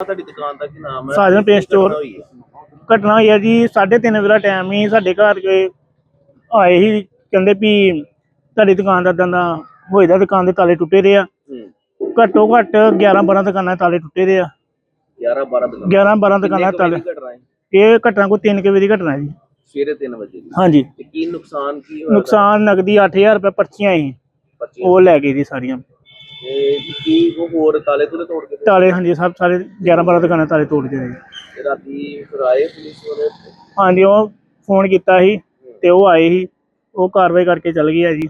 ਤੁਹਾਡੀ ਦੁਕਾਨ ਦਾ ਕੀ ਨਾਮ ਹੈ? Sajan pen store. ਹੋਈ ਹੈ? ਘਟਨਾ ਹੋਈ ਹੈ ਜੀ 3:30 ਵਜੇ ਦਾ ਟਾਈਮ ਹੀ ਸਾਡੇ ਘਰ ਕੇ ਆਏ ਹੀ ਕਹਿੰਦੇ ਵੀ ਤੁਹਾਡੀ ਦੁਕਾਨ ਦਾ ਦੰਦਾ ਹੋਏ ਦਾ ਦੁਕਾਨ ਦੇ ਤਾਲੇ ਟੁੱਟੇ ਦੇ ਆ। ਹੂੰ। ਘੱਟੋ ਘੱਟ 11 12 ਦੁਕਾਨਾਂ ਦੇ ਤਾਲੇ ਟੁੱਟੇ ਆ। 11 12 ਦੁਕਾਨ। 11 12 ਦੁਕਾਨਾਂ ਦੇ ਤਾਲੇ ਰਹਾ ਹੈ? ਇਹ ਘਟਨਾ ਕੋਈ 3 ਵਜੇ ਦੀ ਘਟਨਾ ਹੈ ਜੀ। ਸਵੇਰੇ 3 ਵਜੇ ਦੀ। ਹਾਂਜੀ। ਕੀ ਨੁਕਸਾਨ ਕੀ ਹੋਇਆ? ਨੁਕਸਾਨ ਨਗਦੀ 8000 ਰੁਪਏ ਪਰਚੀਆਂ ਬੱਚੇ ਉਹ ਲੈ ਗਈ ਜੀ ਸਾਰੀਆਂ। ਤੇ ਕੀ ਉਹ ਹੋਰ ਤਾਲੇ ਤੁਲੇ ਤੋੜ ਕੇ ਤਾਲੇ ਹਾਂਜੀ ਸਭ ਸਾਰੇ 11 12 ਦੁਕਾਨਾਂ ਦੇ ਤਾਲੇ ਤੋੜ ਤੇ ਰਾਤੀ ਫਿਰ ਆਏ ਪੁਲਿਸ ਵਾਲੇ ਹਾਂਜੀ ਉਹ ਫੋਨ ਕੀਤਾ ਸੀ ਤੇ ਉਹ ਆਏ ਸੀ। ਉਹ ਕਾਰਵਾਈ ਕਰਕੇ ਚੱਲ ਗਏ ਆ ਜੀ।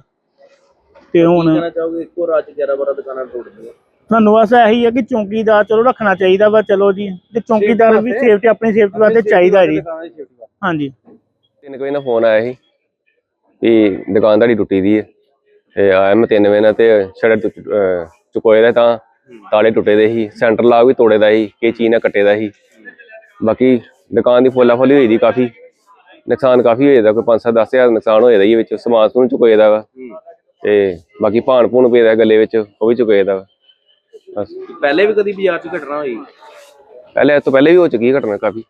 ਤੇ ਕੀ ਹੁਣ ਕਹਿਣਾ ਚਾਹੋਗੇ? ਇੱਕੋ ਰਾਤ 'ਚ 11 12 ਦੁਕਾਨਾਂ ਤੋੜ ਦਿੱਤੀਆਂ ਸਾਨੂੰ ਬਸ ਇਹੀ ਹੈ ਕਿ ਚੌਂਕੀਦਾਰ ਚਲੋ ਰੱਖਣਾ ਚਾਹੀਦਾ ਵਾ ਚਲੋ ਜੀ। ਤੇ ਚੌਂਕੀਦਾਰ ਵੀ ਸੇਫਟੀ ਆਪਣੀ ਸੇਫਟੀ ਵਾਸਤੇ ਚਾਹੀਦਾ ਜੀ। ਹਾਂਜੀ। ਤਿੰਨ ਕੁ ਵਜੇ ਨਾਲ ਫੋਨ ਆਇਆ ਸੀ ਵੀ ਦੁਕਾਨ ਤੁਹਾਡੀ ਟੁੱਟੀ ਦੀ ਹੈ ਤੇ ਆਇਆ ਮੈਂ ਤਿੰਨ ਵਜੇ ਨਾਲ ਤੇ ਅਹ ਚੁਕੋਏ ਦਾ ਤਾਂ ਤਾਲੇ ਟੁੱਟੇ ਦੇ ਸੀ ਸੈਂਟਰ ਲਾਗ ਵੀ ਤੋੜੇ ਦਾ ਸੀ ਕਿ ਚੀਜ਼ ਨਾਲ ਕੱਟੇ ਦਾ ਸੀ। ਬਾਕੀ ਦੁਕਾਨ ਦੀ ਫੋਲਾ ਫੋਲੀ ਹੋਈ ਦੀ ਕਾਫੀ ਨੁਕਸਾਨ ਕਾਫੀ ਹੋਇਆ ਦਾ ਕੋਈ 5-7 10000 ਨੁਕਸਾਨ ਹੋਇਆ ਦਾ ਜੀ ਵਿੱਚ ਸਮਾਨ ਸਮੂਨ ਚੁਕੋਏ ਦਾ ਵਾ। ਤੇ ਬਾਕੀ ਭਾਣ ਭੂਣ ਪਏ ਦਾ ਗੱਲੇ ਵਿੱਚ ਉਹ ਵੀ ਚੁਕੋਏ ਦਾ ਵਾ। ਬਸ। ਪਹਿਲੇ ਵੀ ਕਦੀ ਬਾਜ਼ਾਰ 'ਚ ਘਟਨਾ ਹੋਈ? ਪਹਿਲੇ ਇਸ ਤੋਂ ਪਹਿਲੇ ਵੀ ਹੋ ਚੁੱਕੀ ਹੈ ਘਟਨਾ ਕਾਫੀ।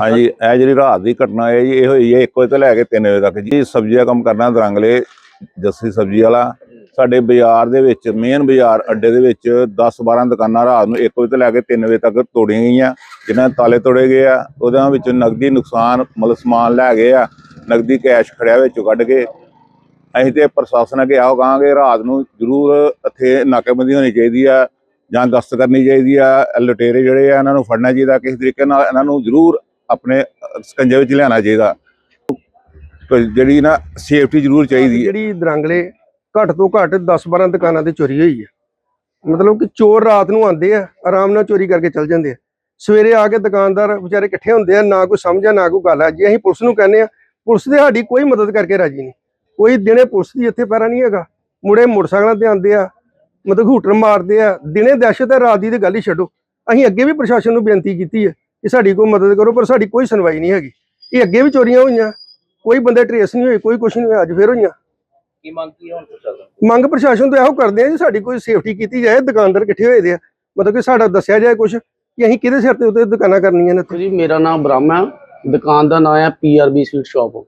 ਹਾਂਜੀ, ਇਹ ਜਿਹੜੀ ਰਾਤ ਦੀ ਘਟਨਾ ਹੈ ਜੀ, ਇਹ ਹੋਈ ਹੈ 1 ਵਜੇ ਤੋਂ ਲੈ ਕੇ 3 ਵਜੇ ਤੱਕ ਜੀ। ਸਬਜ਼ੀ ਦਾ ਕੰਮ ਕਰਨਾ ਦਰੰਗਲੇ, ਜੱਸੀ ਸਬਜ਼ੀ ਵਾਲਾ। ਸਾਡੇ ਬਾਜ਼ਾਰ ਦੇ ਵਿੱਚ ਮੇਨ ਬਾਜ਼ਾਰ ਅੱਡੇ ਦੇ ਵਿੱਚ 10 12 ਦੁਕਾਨਾਂ ਰਾਤ ਨੂੰ 1 ਵਜੇ ਤੋਂ ਲੈ ਕੇ 3 ਵਜੇ ਤੱਕ ਤੋੜੀਆਂ ਗਈਆਂ। ਜਿਨ੍ਹਾਂ ਤਾਲੇ ਤੋੜੇ ਗਏ ਆ ਉਹਦੇ ਵਿੱਚ ਨਗਦੀ ਨੁਕਸਾਨ, ਮਤਲਬ ਸਮਾਨ ਲੈ ਗਏ ਆ। ਨਗਦੀ ਕੈਸ਼ ਖੜਿਆ ਵਿੱਚੋਂ ਕੱਢ ਕੇ। ਅਸੀਂ ਤੇ ਪ੍ਰਸ਼ਾਸਨ ਅੱਗੇ ਆਓ ਕਹਾਂਗੇ, ਰਾਤ ਨੂੰ ਜ਼ਰੂਰ ਇੱਥੇ ਨਾਕੇਬੰਦੀ ਹੋਣੀ ਚਾਹੀਦੀ ਆ, ਜਾਂ ਗਸ਼ਤ ਕਰਨੀ ਚਾਹੀਦੀ ਆ। ਇਹ ਲੁਟੇਰੇ ਜਿਹੜੇ ਆ, ਇਹਨਾਂ ਨੂੰ ਫੜਨਾ ਚਾਹੀਦਾ। ਕਿਸੇ ਤਰੀਕੇ ਨਾਲ ਇਹਨਾਂ ਨੂੰ ਜ਼ਰੂਰ ਆਪਣੇ ਅਹ, ਸਕੰਜੇ ਵਿੱਚ ਲਿਆਉਣਾ ਚਾਹੀਦਾ। ਜਿਹੜੀ ਨਾ ਸੇਫਟੀ ਜ਼ਰੂਰ ਚਾਹੀਦੀ ਹੈ। ਜਿਹੜੀ ਦਰੰਗਲੇ ਘੱਟ ਤੋਂ ਘੱਟ 10-12 ਦੁਕਾਨਾਂ ਤੇ ਚੋਰੀ ਹੋਈ ਹੈ। ਮਤਲਬ ਕਿ ਚੋਰ ਰਾਤ ਨੂੰ ਆਉਂਦੇ ਆ ਆਰਾਮ ਨਾਲ ਚੋਰੀ ਕਰਕੇ ਚਲ ਜਾਂਦੇ ਆ। ਸਵੇਰੇ ਆ ਕੇ ਦੁਕਾਨਦਾਰ ਵਿਚਾਰੇ ਇਕੱਠੇ ਹੁੰਦੇ ਆ ਨਾ ਕੋਈ ਸਮਝਿਆ ਨਾ ਕੋਈ ਗੱਲ ਆ। ਜੇ ਅਸੀਂ ਪੁਲਿਸ ਨੂੰ ਕਹਿੰਦੇ ਆ ਪੁਲਿਸ ਦੇ ਸਾਡੀ ਕੋਈ ਮਦਦ ਕਰਕੇ ਰਾਜੀ ਨਹੀਂ। ਕੋਈ ਦਿਨੇ ਪੁਲਿਸ ਦੀ ਇੱਥੇ ਪੈਰਾ ਨਹੀਂ ਹੈਗਾ। ਮੁੜੇ ਮੋਟਰਸਾਈਕਲਾਂ ਤੇ ਆਉਂਦੇ ਆ ਮਤਲਬ ਹੂਟਰ ਮਾਰਦੇ ਆ। ਦਿਨੇ ਦਹਿਸ਼ਤ ਹੈ ਰਾਤ ਦੀ ਤੇ ਗੱਲ ਹੀ ਛੱਡੋ। ਅਸੀਂ ਅੱਗੇ ਵੀ ਪ੍ਰਸ਼ਾਸਨ ਨੂੰ ਬੇਨਤੀ ਕੀਤੀ ਹੈ ਕਿ ਸਾਡੀ ਕੋਈ ਮਦਦ ਕਰੋ ਪਰ ਸਾਡੀ ਕੋਈ ਸੁਣਵਾਈ ਨਹੀਂ ਹੈਗੀ। ਇਹ ਅੱਗੇ ਵੀ ਚੋਰੀਆਂ ਹੋਈਆਂ। ਕੋਈ ਬੰਦੇ ਟਰੇਸ ਨਹੀਂ ਹੋਏ ਕੋਈ ਕੁਛ ਨਹੀਂ ਹੋਇਆ ਅੱਜ ਫੇਰ ਹੋਈਆਂ। ਕੀ ਮੰਗ ਕੀ ਹੈ ਹੁਣ ਪ੍ਰਸ਼ਾਸਨ ਮੰਗ ਪ੍ਰਸ਼ਾਸਨ ਤੋਂ ਇਹੋ ਕਰਦੇ ਆ ਜੀ ਸਾਡੀ ਕੋਈ ਸੇਫਟੀ ਕੀਤੀ ਜਾਏ ਦੁਕਾਨਦਾਰ ਇਕੱਠੇ ਹੋਏ ਦੇ ਆ। ਮਤਲਬ ਕਿ ਸਾਡਾ ਦੱਸਿਆ ਜਾਏ ਕੁਝ ਕਿ ਅਸੀਂ ਕਿਹਦੇ ਸਿਰ ਤੇ ਉੱਤੇ ਦੁਕਾਨਾਂ ਕਰਨੀਆਂ ਨੇ ਜੀ ਮੇਰਾ ਨਾਮ ਬ੍ਰਹਮ ਹੈ ਦੁਕਾਨ ਦਾ ਨਾਮ ਹੈ ਪੀਆਰਬੀ ਸਵੀਟ ਸ਼ਾਪ।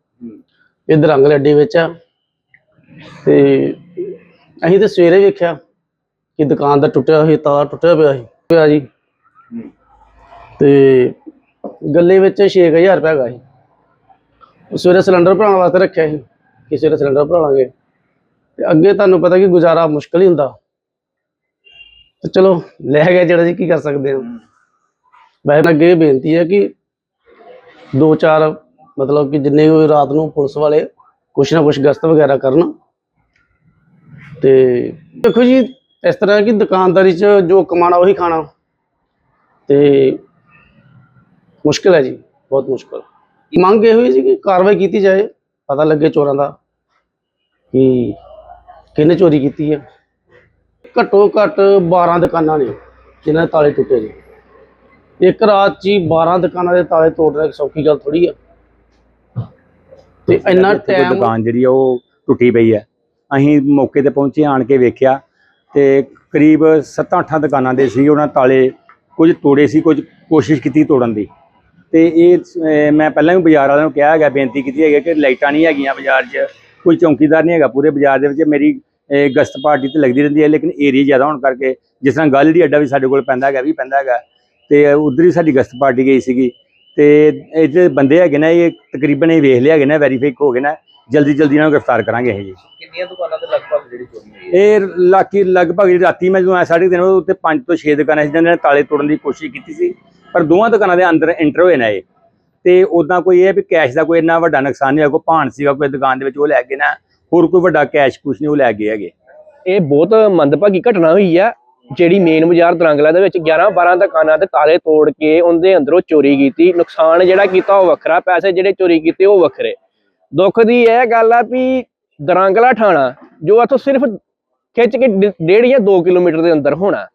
ਇਹ ਦਰੰਗਲ ਅੱਡੇ ਵਿੱਚ ਆ। ਤੇ ਅਸੀਂ ਤੇ ਸਵੇਰੇ ਵੇਖਿਆ ਕਿ ਦੁਕਾਨ ਦਾ ਟੁੱਟਿਆ ਹੋਇਆ ਤਾਲਾ ਟੁੱਟਿਆ ਪਿਆ ਸੀ। ਪਿਆ ਜੀ ਤੇ ਗੱਲੇ ਵਿੱਚ 6000 ਰੁਪਏ ਹੈਗਾ ਸੀ। ਉਹ ਸਵੇਰੇ ਸਿਲੰਡਰ ਭਰਾਉਣ ਵਾਸਤੇ ਰੱਖਿਆ ਸੀ, ਕਿ ਸਵੇਰੇ ਸਿਲੰਡਰ ਭਰਾ ਲਾਂਗੇ ਤੇ ਅੱਗੇ ਤੁਹਾਨੂੰ ਪਤਾ ਕਿ ਗੁਜ਼ਾਰਾ ਮੁਸ਼ਕਲ ਹੀ ਹੁੰਦਾ। ਤੇ ਚਲੋ, ਲੈ ਗਿਆ ਜਿਹੜਾ ਜੀ, ਕੀ ਕਰ ਸਕਦੇ ਹਾਂ ਵੈਸੇ ਅੱਗੇ ਇਹ ਬੇਨਤੀ ਹੈ ਕਿ ਦੋ ਚਾਰ, ਮਤਲਬ ਕਿ ਜਿੰਨੇ ਵੀ ਰਾਤ ਨੂੰ ਪੁਲਿਸ ਵਾਲੇ ਕੁਛ ਨਾ ਕੁਛ ਗਸ਼ਤ ਵਗੈਰਾ ਕਰਨ। ਤੇ ਦੇਖੋ ਜੀ, ਇਸ ਤਰ੍ਹਾਂ ਕਿ ਦੁਕਾਨਦਾਰੀ 'ਚ ਜੋ ਕਮਾਣਾ ਉਹੀ ਖਾਣਾ। ਤੇ ਮੁਸ਼ਕਿਲ ਹੈ ਜੀ ਬਹੁਤ ਮੁਸ਼ਕਿਲ। ਮੰਗ ਇਹ ਹੋਈ ਸੀ ਕਿ ਕਾਰਵਾਈ ਕੀਤੀ ਜਾਏ ਪਤਾ ਲੱਗੇ ਚੋਰਾਂ ਦਾ ਕਿ ਕਿਹਨੇ ਚੋਰੀ ਕੀਤੀ ਹੈ। ਘੱਟੋ ਘੱਟ 12 ਦੁਕਾਨਾਂ ਨੇ ਜਿਨ੍ਹਾਂ ਦੇ ਤਾਲੇ ਟੁੱਟੇ ਨੇ। ਇੱਕ ਰਾਤ 'ਚ ਹੀ 12 ਦੁਕਾਨਾਂ ਦੇ ਤਾਲੇ ਤੋੜਨਾ ਇੱਕ ਸੌਖੀ ਗੱਲ ਥੋੜੀ ਆ। ਤੇ ਇੰਨਾ ਟਾਈਮ ਦੁਕਾਨ ਜਿਹੜੀ ਆ ਉਹ ਟੁੱਟੀ ਪਈ ਹੈ ਅਸੀਂ ਮੌਕੇ ਤੇ ਪਹੁੰਚੇ ਆਣ ਕੇ ਵੇਖਿਆ ਤੇ ਕਰੀਬ 7-8 ਦੁਕਾਨਾਂ ਦੇ ਸੀ ਉਹਨਾਂ ਤਾਲੇ ਕੁਝ ਤੋੜੇ ਸੀ ਕੁਝ ਕੋਸ਼ਿਸ਼ ਕੀਤੀ ਤੋੜਨ ਦੀ। ਤੇ ਇਹ ਮੈਂ ਪਹਿਲਾਂ ਵੀ ਬਾਜ਼ਾਰ ਵਾਲਿਆਂ ਨੂੰ ਕਿਹਾ ਹੈਗਾ ਬੇਨਤੀ ਕੀਤੀ ਹੈਗੀ ਕਿ ਲਾਈਟਾਂ ਨਹੀਂ ਹੈਗੀਆਂ ਬਾਜ਼ਾਰ 'ਚ ਕੋਈ ਚੌਕੀਦਾਰ ਨਹੀਂ ਹੈਗਾ ਪੂਰੇ ਬਾਜ਼ਾਰ ਦੇ ਵਿੱਚ ਮੇਰੀ ਗਸ਼ਤ ਪਾਰਟੀ ਤੇ ਲੱਗਦੀ ਰਹਿੰਦੀ ਹੈ ਲੇਕਿਨ ਏਰੀਆ ਜ਼ਿਆਦਾ ਹੋਣ ਕਰਕੇ ਜਿਸ ਤਰ੍ਹਾਂ ਗੱਲ ਦੀ ਅੱਡਾ ਵੀ ਸਾਡੇ ਕੋਲ ਪੈਂਦਾ ਹੈਗਾ ਵੀ ਪੈਂਦਾ ਹੈਗਾ ਤੇ ਉਧਰ ਹੀ ਸਾਡੀ ਗਸ਼ਤ ਪਾਰਟੀ ਗਈ ਸੀਗੀ ਤੇ ਇਹ ਜਿਹੜੇ ਬੰਦੇ ਹੈਗੇ ਨੇ ਇਹ ਤਕਰੀਬਨ ਇਹ ਵੇਖ ਲਿਆ ਹੈਗੇ ਨੇ ਵੈਰੀਫਾਈ ਹੋ ਗਏ ਨੇ ਜਲਦੀ ਜਲਦੀ ਇਹਨਾਂ ਨੂੰ ਗ੍ਰਿਫਤਾਰ ਕਰਾਂਗੇ ਇਹ ਜੀ। ਕਿੰਨੀਆਂ ਦੁਕਾਨਾਂ ਤੇ ਲਗਭਗ ਜਿਹੜੀ ਚੋਰੀ ਹੋਈ ਇਹ ਲਾਕੀ ਲਗਭਗ ਜਿਹੜੀ ਰਾਤੀ ਮੈਂ ਜਦੋਂ ਆਇਆ ਸਾਢੇ ਤਿੰਨ ਵਜੇ ਉੱਤੇ 5 ਤੋਂ 6 ਦੁਕਾਨਾਂ ਸੀ ਜਿਹਨਾਂ ਨੇ ਤਾਲੇ ਤੋੜਨ ਦੀ ਕੋਸ਼ਿਸ਼ ਕੀਤੀ ਸੀ ਪਰ ਦੋਵਾਂ ਦੁਕਾਨਾਂ ਦੇ ਅੰਦਰ ਐਂਟਰ ਹੋਏ ਨੇ ਇਹ। ਤੇ ਉਦਾਂ ਕੋਈ ਇਹ ਵੀ ਕੈਸ਼ ਦਾ ਕੋਈ ਇੰਨਾ ਵੱਡਾ ਨੁਕਸਾਨ ਨਹੀਂ ਹੋਇਆ, ਕੋਈ ਭਾਣ ਸੀਗਾ, ਕੋਈ ਦੁਕਾਨ ਦੇ ਵਿੱਚ ਉਹ ਲੈ ਗਏ ਨਾ, ਹੋਰ ਕੋਈ ਵੱਡਾ ਕੈਸ਼ ਕੁਛ ਨਹੀਂ ਉਹ ਲੈ ਗਏ ਹੈਗੇ। ਇਹ ਬਹੁਤ ਮੰਦਭਾਗੀ ਘਟਨਾ ਹੋਈ ਆ, ਜਿਹੜੀ ਮੇਨ ਬਾਜ਼ਾਰ ਦਰੰਗਲਾ ਦੇ ਵਿੱਚ 11 12 ਦੁਕਾਨਾਂ ਤੇ ਤਾਲੇ ਤੋੜ ਕੇ ਉਹਦੇ ਅੰਦਰੋਂ ਚੋਰੀ ਕੀਤੀ। ਨੁਕਸਾਨ ਜਿਹੜਾ ਕੀਤਾ ਉਹ ਵੱਖਰਾ, ਪੈਸੇ ਜਿਹੜੇ ਚੋਰੀ ਕੀਤੇ ਉਹ ਵੱਖਰੇ। ਦੁੱਖ ਦੀ ਇਹ ਗੱਲ ਆ ਵੀ ਦਰੰਗਲਾ ਥਾਣਾ ਜੋ ਇੱਥੋਂ ਸਿਰਫ ਖਿੱਚ ਕੇ ਡੇ- ਡੇਢ ਜਾਂ 2 ਕਿਲੋਮੀਟਰ ਦੇ ਅੰਦਰ ਹੋਣਾ,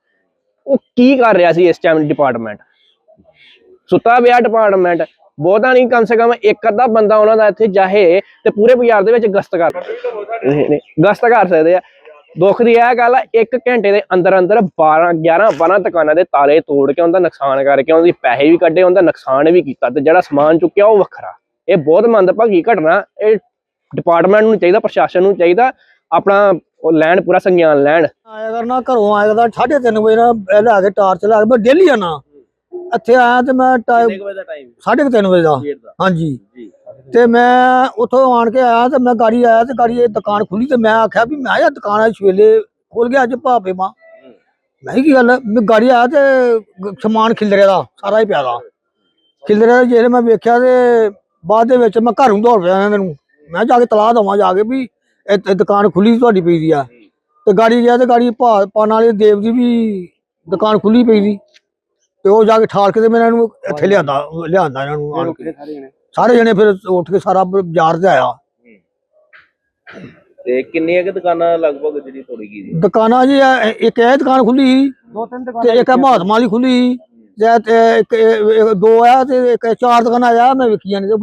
ਉਹ ਕੀ ਕਰ ਰਿਹਾ ਸੀ ਇਸ ਟਾਈਮ ਡਿਪਾਰਟਮੈਂਟ ਸੁੱਤਾ ਪਿਆ ਡਿਪਾਰਟਮੈਂਟ ਬਹੁਤਾ ਨਹੀਂ, ਕਮ ਸੇ ਕਮ ਇੱਕ ਅੱਧਾ ਬੰਦਾ ਉਹਨਾਂ ਦਾ ਇੱਥੇ ਜਾਹੇ ਤੇ ਪੂਰੇ ਬਾਜ਼ਾਰ ਦੇ ਵਿੱਚ ਗਸ਼ਤ ਕਰ ਗਸ਼ਤ ਕਰ ਸਕਦੇ ਆ। ਦੁੱਖ ਦੀ ਇਹ ਗੱਲ ਆ, ਇੱਕ ਘੰਟੇ ਦੇ ਅੰਦਰ ਅੰਦਰ 12 11 12 ਦੁਕਾਨਾਂ ਦੇ ਤਾਲੇ ਤੋੜ ਕੇ ਉਹਦਾ ਨੁਕਸਾਨ ਕਰਕੇ ਉਹਦੀ ਪੈਸੇ ਵੀ ਕੱਢੇ, ਉਹਦਾ ਨੁਕਸਾਨ ਵੀ ਕੀਤਾ ਤੇ ਜਿਹੜਾ ਸਮਾਨ ਚੁੱਕਿਆ ਉਹ ਵੱਖਰਾ। ਇਹ ਬਹੁਤ ਮੰਦਭਾਗੀ ਘਟਨਾ, ਇਹ ਡਿਪਾਰਟਮੈਂਟ ਨੂੰ ਚਾਹੀਦਾ, ਪ੍ਰਸ਼ਾਸਨ ਨੂੰ ਚਾਹੀਦਾ, ਆਪਣਾ ਉਹ ਲੈਣ, ਪੂਰਾ ਸੰਗਿਆਨ ਲੈਣ। ਆਇਆ ਕਰਨਾ, ਘਰੋਂ ਆਇਆ ਕਰਦਾ 3:30 ਵਜੇ ਨਾ ਲੈ ਕੇ ਟਾਰਚ ਲਾ ਕੇ ਮੈਂ ਡੇਲੀ ਆਣਾ ਇੱਥੇ ਆਇਆ ਤੇ ਮੈਂ ਕਿੰਨੇ ਕੁ ਵਜੇ ਦਾ ਟਾਈਮ 3:30 ਵਜੇ ਦਾ। ਸਵੇਰ ਦਾ। ਹਾਂਜੀ। ਜੀ। ਤੇ ਮੈਂ ਉੱਥੋਂ ਆਣ ਕੇ ਆਇਆ ਤੇ ਮੈਂ ਗਾੜੀ ਆਇਆ ਤੇ ਗਾੜੀ ਇਹ ਦੁਕਾਨ ਖੁੱਲੀ ਤੇ ਮੈਂ ਆਖਿਆ ਵੀ ਮੈਂ ਆ ਦੁਕਾਨ ਅੱਜ ਸਵੇਲੇ ਖੋਲ ਗਿਆ ਅੱਜ ਭਾਪੇ ਮਾਂ। ਮੈਂ ਕਿਹਾ ਕੀ ਗੱਲ ਹੈ? ਮੈਂ ਗਾੜੀ ਆਇਆ ਤੇ ਗ- ਸਮਾਨ ਖਿਲਰਿਆ ਦਾ ਸਾਰਾ ਹੀ ਪਿਆ ਦਾ। ਖਿਲਰਿਆ ਜਿਹੜੇ ਮੈਂ ਵੇਖਿਆ ਤੇ ਬਾਅਦ ਦੇ ਵਿੱਚ ਮੈਂ ਘਰ ਦੌੜ ਪਿਆ ਇਹਨਾਂ ਨੂੰ। ਮੈਂ ਜਾ ਕੇ ਤਲਾਹ ਦਵਾਂ ਜਾ ਕੇ ਵੀ ਇਹ ਇਹ ਦੁਕਾਨ ਖੁੱਲੀ ਤੁਹਾਡੀ ਪਈ ਦੀ ਆ। ਤੇ ਗਾੜੀ ਗਿਆ ਤੇ ਗਾੜੀ ਭਾ ਪਾਣ ਵਾਲੇ ਦੇਵ ਦੀ ਵੀ ਦੁਕਾਨ ਖੁੱਲੀ ਪਈ ਦੀ। ਤੇ ਉਹ ਜਾ ਕੇ ਠਾਲ ਕੇ ਤੇ ਮੈਂ ਇਹਨਾਂ ਨੂੰ ਇੱਥੇ ਲਿਆਂਦਾ ਲਿਆਂਦਾ ਇਹਨਾਂ ਨੂੰ ਆਣ ਕੇ। ਸਾਰੇ ਜਣੇ? ਫਿਰ ਉੱਠ ਕੇ ਸਾਰਾ ਬਾਜ਼ਾਰ ਤੇ ਆਇਆ। ਤੇ ਕਿੰਨੀਆਂ ਕਿ ਦੁਕਾਨਾਂ ਲਗਭਗ ਜਿਹੜੀ ਤੋੜੀ ਗਈ ਜੀ ਦੁਕਾਨਾਂ ਜੀ ਇਹ- ਇੱਕ ਇਹ ਦੁਕਾਨ ਖੁੱਲੀ ਸੀ ਦੋ ਤਿੰਨ ਤੇ ਇੱਕ ਇਹ ਮਹਾਤਮਾ ਵਾਲੀ ਖੁੱਲੀ ਸੀ। ਤੇ ਤੇ ਇੱਕ ਇਹ- ਇਹ ਦੋ ਆ ਤੇ ਇੱਕ ਇਹ ਚਾਰ ਦੁਕਾਨਾਂ ਆ ਮੈਂ ਵੇਖੀਆਂ ਨੇ। ਤੇ